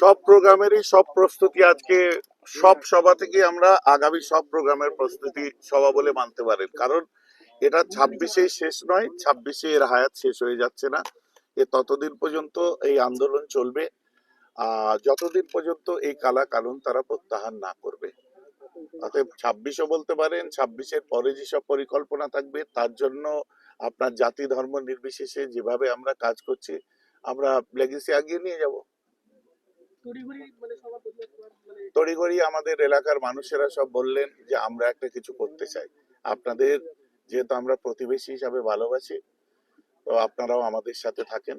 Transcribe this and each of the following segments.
সব প্রোগ্রামেরই সব প্রস্তুতি আজকে সব সভা থেকে আমরা আগামী সব প্রোগ্রামের প্রস্তুতি সভা বলে মানতে পারেন কারণ এটা ছাব্বিশে শেষ নয়, ছাব্বিশে এর হায়াত শেষ হয়ে যাচ্ছে না। এ ততদিন পর্যন্ত এই আন্দোলন চলবে। যতদিন পর্যন্ত এই কালা কানুন তারা প্রত্যাহার না করবে। অতএব ছাব্বিশও বলতে পারেন, ছাব্বিশের পরে যেসব পরিকল্পনা থাকবে, তার জন্য আপনার জাতি ধর্ম নির্বিশেষে যেভাবে আমরা কাজ করছি, আমরা লেগেসি আগিয়ে নিয়ে যাব। মানে মানে তড়িঘড়ি আমাদের এলাকার মানুষেরা সব বললেন যে আমরা একটা কিছু করতে চাই। আপনাদের যেহেতু আমরা প্রতিবেশী হিসাবে ভালোবাসি, তো আপনারাও আমাদের সাথে থাকেন।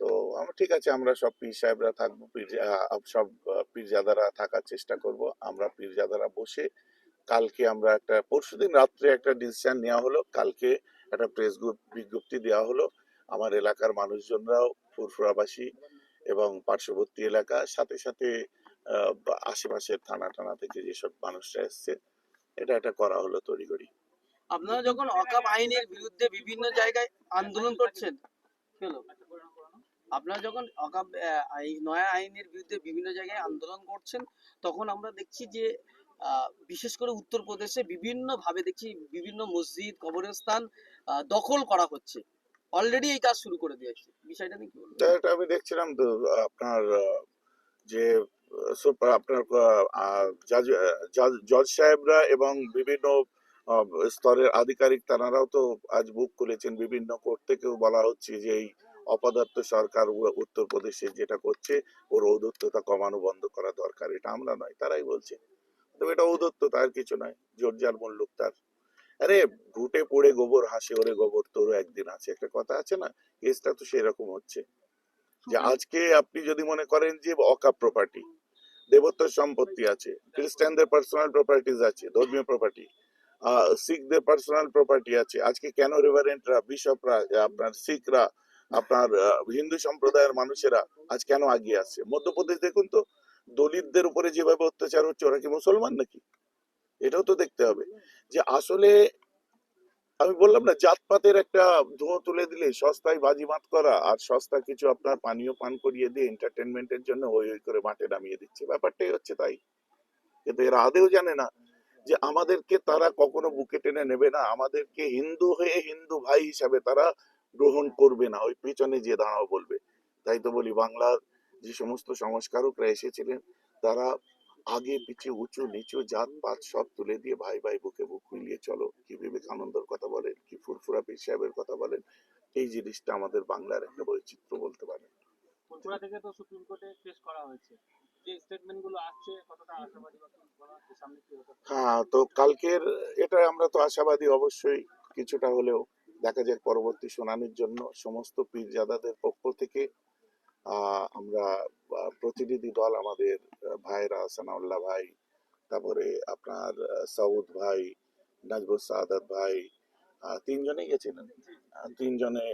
তো ঠিক আছে, আমরা সব পীর সাহেবরা থাকব, পীর সব পীরজাদারা থাকার চেষ্টা করব। আমরা পীরজাদারা বসে কালকে আমরা একটা, পরশুদিন রাত্রে একটা ডিসিশন নেওয়া হলো। কালকে একটা প্রেস গ্রুপ বিজ্ঞপ্তি দেওয়া হলো। আমার এলাকার মানুষজনরাও, ফুরফুরাবাসী এবং পার্শ্ববর্তী এলাকা, সাথে সাথে আশেপাশের থানা টানা থেকে যেসব মানুষরা এসছে, এটা একটা করা হলো তড়িঘড়ি। আপনারা যখন অকাপ আইনের বিরুদ্ধে বিভিন্ন জায়গায় আন্দোলন করছেন আপনারা যখন অকাপ নয়া আইনের বিরুদ্ধে বিভিন্ন জায়গায় আন্দোলন করছেন, তখন আমরা দেখছি যে বিশেষ করে উত্তরপ্রদেশে বিভিন্ন ভাবে দেখছি বিভিন্ন মসজিদ, কবরস্থান দখল করা হচ্ছে। অলরেডি এই কাজ শুরু করে দিয়েছে। বিষয়টা কি বলবেন তা এটা আমি দেখছিলাম তো, আপনার যে আপনার জাজ সাহেবরা এবং বিভিন্ন স্তরের আধিকারিক তারাও তো আজ বুক করেছেন বিভিন্ন কোর্ট থেকেও বলা হচ্ছে যে এই অপদার্থ সরকার উত্তরপ্রদেশে যেটা করছে, ওর ঔদত্ততা কমানো বন্ধ করা দরকার। এটা আমরা নয়, তারাই বলছে। তবে এটা ঔদত্ততা আর কিছু নয়। জোরজার মুল্লুক তার আরে ঘুটে পড়ে গোবর হাসে ওরে গোবর তোরও একদিন আছে। একটা কথা আছে না? কেসটা তো সেরকম হচ্ছে। যে আজকে আপনি যদি মনে করেন যে অকাপ প্রপার্টি দেবত্বর সম্পত্তি আছে খ্রিস্টানদের পার্সোনাল প্রপার্টিজ আছে ধর্মীয় প্রপার্টি শিখদের পার্সোনাল প্রপার্টি আছে। আজকে কেন রেভারেন্টরা বিশপরা আপনার শিখরা আপনার হিন্দু সম্প্রদায়ের মানুষেরা আজ কেন আগিয়ে আসছে? মধ্যপ্রদেশ দেখুন তো দলিতদের উপরে যেভাবে অত্যাচার হচ্ছে ওরা কি মুসলমান নাকি? এটাও তো দেখতে হবে। যে আসলে আমি বললাম না জাতপাতের একটা ধোঁয়া তুলে দিলে সস্তায় বাজিমাত করা আর সস্তা কিছু আপনার পানীয় পান করিয়ে দিয়ে এন্টারটেনমেন্টের জন্য ওই ওই করে মাঠে নামিয়ে দিচ্ছে। ব্যাপারটাই হচ্ছে তাই। কিন্তু এরা আদেও জানে না যে আমাদেরকে তারা কখনো বুকে টেনে নেবে না। আমাদেরকে হিন্দু হয়ে হিন্দু ভাই হিসাবে তারা গ্রহণ করবে না। ওই পেছনে যে দাঁড়াও বলবে। তাই তো বলি বাংলার যে সমস্ত সংস্কারকরা এসেছিলেন তারা আগে পিছে উঁচু নিচু জাত পাত সব তুলে দিয়ে ভাই ভাই বুকে বুক মিলিয়ে চলো। কি বিবেকানন্দর কথা বলেন কি ফুরফুরা পীর সাহেবের কথা বলেন এই জিনিসটা আমাদের বাংলার একটা বৈচিত্র্য বলতে পারেন। ফুলপুরা থেকে তো সুপ্রিম কোর্টে কেস করা হয়েছে। হ্যাঁ তো কালকের এটা আমরা তো আশাবাদী অবশ্যই কিছুটা হলেও দেখা যাক পরবর্তী শুনানির জন্য সমস্ত পীরজাদাদের পক্ষ থেকে আমরা প্রতিনিধি দল আমাদের ভাইরা সানাউল্লাহ ভাই তারপরে আপনার সৌদ ভাই নাজবুল সাদাত ভাই আহ, তিনজনেই গেছিলেন। তিনজনে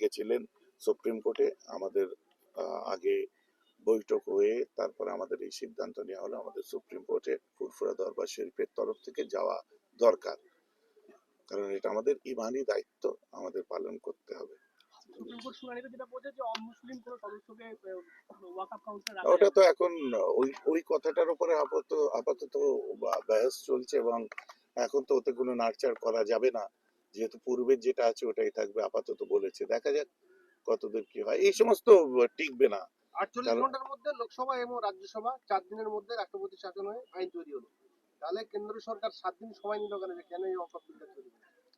গেছিলেন সুপ্রিম কোর্টে। আমাদের আগে বৈঠক হয়ে তারপরে আমাদের এই সিদ্ধান্ত নেওয়া হলো। আমাদের সুপ্রিম কোর্টে ফুরফুরা দরবার শরীফের তরফ থেকে যাওয়া দরকার। কারণ এটা আমাদের ইমানি দায়িত্ব আমাদের পালন করতে হবে। সুপ্রিম কোর্ট শুনানিতে যেটা বলছে যে অমুসলিম কোনো সদস্যকে ওয়াকআপ কাউন্সিলে ওটা তো এখন ওই ওই কথাটার উপরে আপাতত আপাতত বহস চলছে এবং এখন তো ওতে কোনো নাড়চাড় করা যাবে না। যেহেতু পূর্বের যেটা আছে ওটাই থাকবে আপাতত বলেছে। দেখা যাক কতদূর কি হয়। এই সমস্ত টিকবে না। আটচল্লিশ ঘণ্টার মধ্যে লোকসভা এবং রাজ্যসভা চার দিনের মধ্যে রাষ্ট্রপতি শাসন হয়ে আইন তৈরি হলো। তাহলে কেন্দ্র সরকার সাত দিন সময় নিল কেন যে কেন এই বিলটা তৈরি?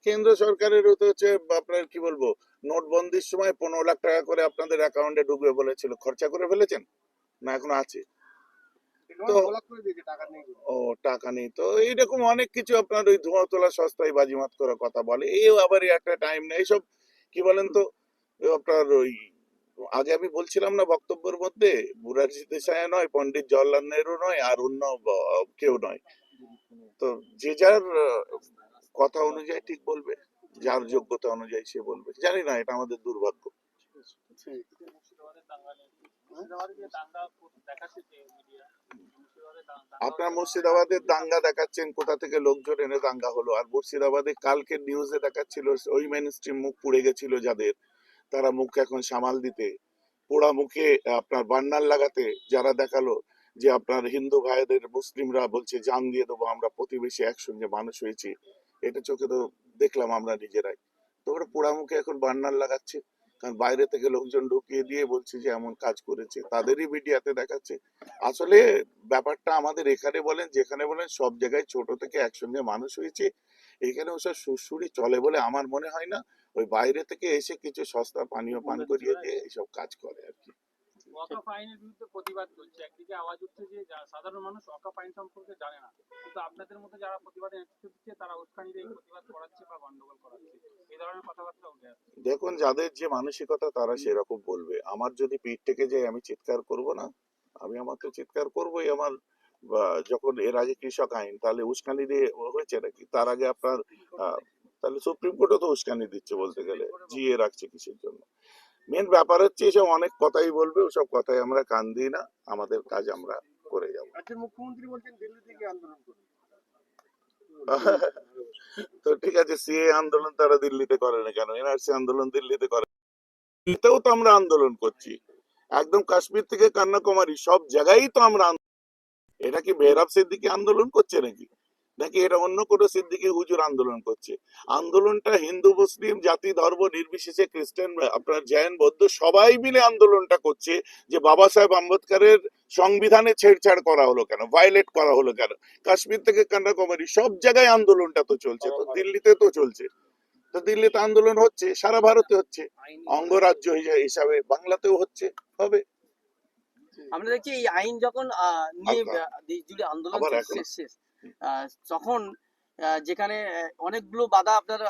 কেন্দ্র সরকারের তো হচ্ছে আপনার কি বলব নোটবন্দির সময় পনেরো লাখ টাকা করে আপনাদের অ্যাকাউন্টে ঢুকবে বলেছিল। খরচা করে ফেলেছেন? না এখন আছে। তো-। ও টাকা নেই। তো এইরকম অনেক কিছু আপনার ওই ধোঁয়া তোলা সস্তায় বাজিমাত করার কথা বলে। এই আবার একটা টাইম নেই এইসব কি বলেন তো আপনার ওই আগে আমি বলছিলাম না বক্তব্যের মধ্যে বুড়াজি দেশায় নয় পন্ডিত জওয়াহরলাল নেহরু নয় আর অন্য কেউ নয়। তো যে যার কথা অনুযায়ী ঠিক বলবে, যার যোগ্যতা অনুযায়ী সে বলবে। জানি না, এটা আমাদের দুর্ভাগ্য। আপনার মুর্শিদাবাদের দাঙ্গা দেখাচ্ছেন, কোথা থেকে লোকজন এনে দাঙ্গা হলো? আর মুর্শিদাবাদে কালকে নিউজে দেখাচ্ছিল, ওই মেন স্ট্রিম মুখ পুড়ে গেছিল যাদের। তারা মুখ এখন সামাল দিতে, পোড়া মুখে আপনার বান্নার লাগাতে যারা দেখাল যে আপনার হিন্দু ভাইদের, মুসলিমরা বলছে, জান দিয়ে দেবো আমরা প্রতিবেশী, একসঙ্গে মানুষ হয়েছি। এটা চোখে তো দেখলাম আমরা নিজেরাই। তো ওরা পোড়া মুখে এখন বান্নার লাগাচ্ছে। কারণ বাইরে থেকে লোকজন ঢুকিয়ে দিয়ে বলছে যে এমন কাজ করেছে। তাদেরই মিডিয়াতে দেখাচ্ছে। আসলে ব্যাপারটা আমাদের এখানে বলেন যেখানে বলেন সব জায়গায় ছোট থেকে একসঙ্গে মানুষ হয়েছে। এখানে ওসব সুরসুরি চলে বলে আমার মনে হয় না। ওই বাইরে থেকে এসে কিছু সস্তা পানীয় পান করিয়ে দিয়ে এইসব কাজ করে আর কি। ওয়াকাফ আইনের বিরুদ্ধে প্রতিবাদ চলছে। একদিকে আওয়াজ উঠছে যে সাধারণ মানুষ ওয়াকাফ আইন সম্পর্কে জানে না। কিন্তু আপনাদের মধ্যে যারা প্রতিবাদে নেতৃত্ব দিচ্ছে তারা উস্কানি দিয়ে প্রতিবাদ করাচ্ছে বা গন্ডগোল করাচ্ছে। এই ধরনের কথাবার্তা উঠে আসছে। দেখুন যাদের যে মানসিকতা তারা সেরকম বলবে। আমার যদি পিঠ থেকে যায় আমি চিৎকার করব না। আমি আমার তো চিৎকার করবোই আমার যখন এর আগে কৃষক আইন তাহলে উস্কানি দিয়ে হয়েছে নাকি? তার আগে আপনার আহ, তাহলে সুপ্রিম কোর্টও তো উস্কানি দিচ্ছে বলতে গেলে। জিয়ে রাখছে কিসের জন্য? মেন ব্যাপার হচ্ছে এসব অনেক কথাই বলবে ওসব কথাই আমরা কান দিই না আমাদের কাজ আমরা করে যাব। মুখ্যমন্ত্রী বলছেন দিল্লি থেকে আন্দোলন তো ঠিক আছে সিএ আন্দোলন তারা দিল্লিতে করে না কেন? এনআরসি আন্দোলন দিল্লিতে করে। দিল্লিতেও তো আমরা আন্দোলন করছি। একদম কাশ্মীর থেকে কন্যাকুমারী সব জায়গায় তো আমরা আন্দোলন- এটা কি মেহরাব সিদ্দিকি আন্দোলন করছে নাকি? নাকি এটা অন্য কোনো সিদ্দিকি হুজুর আন্দোলন করছে? আন্দোলনটা হিন্দু মুসলিম জাতি ধর্ম নির্বিশেষে খ্রিস্টান আপনার জৈন বৌদ্ধ সবাই মিলে আন্দোলনটা করছে যে বাবা সাহেব আম্বেদকরের সংবিধানে ছেড়ছাড় করা হলো কেন? ভায়োলেট করা হলো কেন? কাশ্মীর থেকে কন্যাকুমারী সব জায়গায় আন্দোলনটা তো চলছে তো দিল্লিতে তো চলছে। তো দিল্লিতে আন্দোলন হচ্ছে সারা ভারতে হচ্ছে। অঙ্গরাজ্য হিসাবে বাংলাতেও হচ্ছে হবে। আমরা দেখছি এই আইন যখন নিয়ে আন্দোলন শেষ আহ, তখন যেখানে অনেকগুলো বাধা আপনার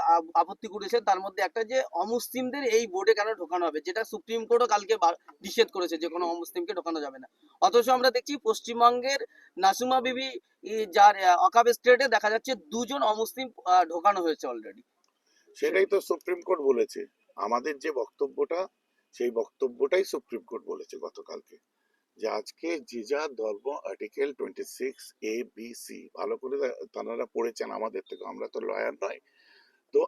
আপত্তি করেছেন, তার মধ্যে একটা যে অমুসলিমদের এই বোর্ডে কেন ঢোকানো হবে, যেটা সুপ্রিম কোর্টও কালকে নিষেধ করেছে যে কোনো অমুসলিমকে ঢোকানো যাবে না। অথচ আমরা দেখছি পশ্চিমবঙ্গের নাসুমা বিবি যার অকাব স্টেটে দেখা যাচ্ছে দুজন অমুসলিম ঢোকানো হয়েছে অলরেডি সেটাই তো সুপ্রিম কোর্ট বলেছে। আমাদের যে বক্তব্যটা, সেই বক্তব্যটাই সুপ্রিম কোর্ট বলেছে গতকালকে। যে আজকে যে যা ধর্ম article twenty six A B C ভালো করে তারা পড়েছেন আমাদের থেকে আমরা তো লয়ার নয়। তো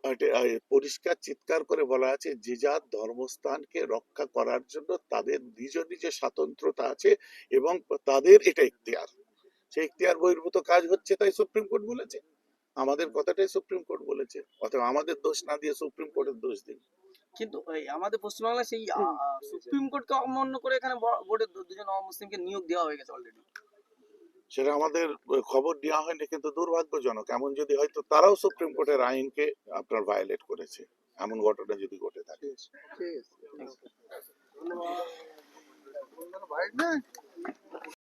পরিষ্কার চিৎকার করে বলা আছে যে যার ধর্মস্থানকে রক্ষা করার জন্য তাদের নিজ নিজ স্বাতন্ত্রতা আছে এবং তাদের এটা ইখতিয়ার। সেই ইখতিয়ার বহির্ভূত কাজ হচ্ছে তাই সুপ্রিম কোর্ট বলেছে। আমাদের কথাটাই সুপ্রিম কোর্ট বলেছে। অথবা আমাদের দোষ না দিয়ে সুপ্রিম কোর্টের দোষ দিন। কিন্তু এই আমাদের পশ্চিমবাংলায় সেই সুপ্রিম কোর্টকে অমান্য করে এখানে বোর্ডে দুজন অমুসলিমকে নিয়োগ দেওয়া হয়ে গেছে অলরেডি সেটা আমাদের খবর দেওয়া হয়নি কিন্তু দুর্ভাগ্যজনক। এমন যদি হয়তো তারাও সুপ্রিম কোর্টের আইনকে আপনার ভায়োলেট করেছে। এমন ঘটনা যদি ঘটে থাকে। ঠিক আছে